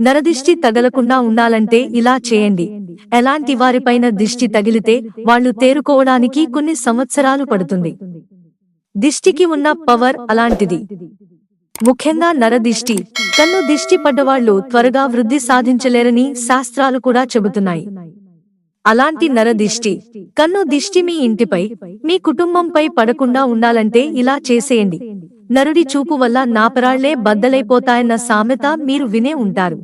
నరదిష్టి తగలకుండా ఉండాలంటే ఇలా చేయండి. ఎలాంటి వారిపైన దిష్టి తగిలితే వాళ్ళు తేరుకోవడానికి కొన్ని సంవత్సరాలు పడుతుంది. దిష్టికి ఉన్న పవర్ అలాంటిది. ముఖ్యంగా నరదిష్టి. కన్ను దిష్టి పడ్డవాళ్ళు త్వరగా వృద్ధి సాధించలేరని శాస్త్రాలు కూడా చెబుతున్నాయి. అలాంటి నరదిష్టి. కన్ను దిష్టి మీ ఇంటిపై మీ కుటుంబంపై పడకుండా ఉండాలంటే ఇలా చేసేయండి. నరుడి చూపు వల్ల నాపరాళ్ళే బద్దలైపోతాయన్న సామెత మీరు వినే ఉంటారు.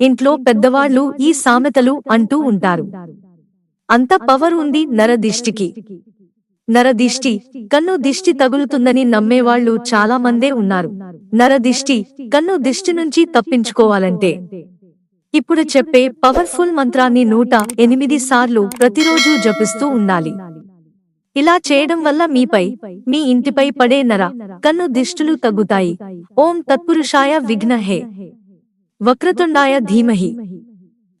ఇంట్లో పెద్దవాళ్ళు ఈ సామెతలు అంటూ ఉంటారు. అంత పవర్ ఉంది నరదిష్టికి. నరదిష్టి కన్ను దిష్టి తగులుతుందని నమ్మేవాళ్ళు చాలా మందే ఉన్నారు. నరదిష్టి కన్ను దిష్టి నుంచి తప్పించుకోవాలంటే. ఇప్పుడు చెప్పే పవర్ఫుల్ మంత్రాన్ని నూట ఎనిమిది సార్లు ప్రతిరోజు జపిస్తూ ఉండాలి. ఇలా చేయడం వల్ల మీపై మీ ఇంటిపై పడే నర కన్ను దిష్టులు తగ్గుతాయి. ఓం తత్పురుషాయ విఘ్నహే వక్రతుండాయ ధీమహి.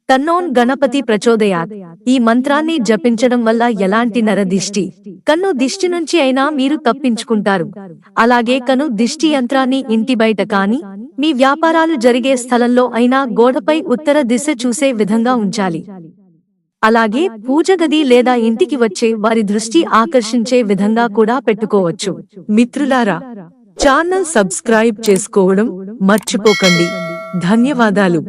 తన్నోన్ గణపతి ప్రచోదయాత్. ఈ మంత్రాన్ని జపించడం వల్ల ఎలాంటి నరదిష్టి కన్ను దిష్టి నుంచి అయినా మీరు తప్పించుకుంటారు. అలాగే కను దిష్టి యంత్రాన్ని ఇంటి బయట కాని మీ వ్యాపారాలు జరిగే స్థలంలో అయినా గోడపై ఉత్తర దిశ చూసే విధంగా ఉంచాలి. అలాగే పూజ గది లేదా ఇంటికి వచ్చే వారి దృష్టి ఆకర్షించే విధంగా కూడా పెట్టుకోవచ్చు. మిత్రులారా ఛానల్ సబ్స్క్రైబ్ చేసుకోవడం మర్చిపోకండి. ధన్యవాదాలు.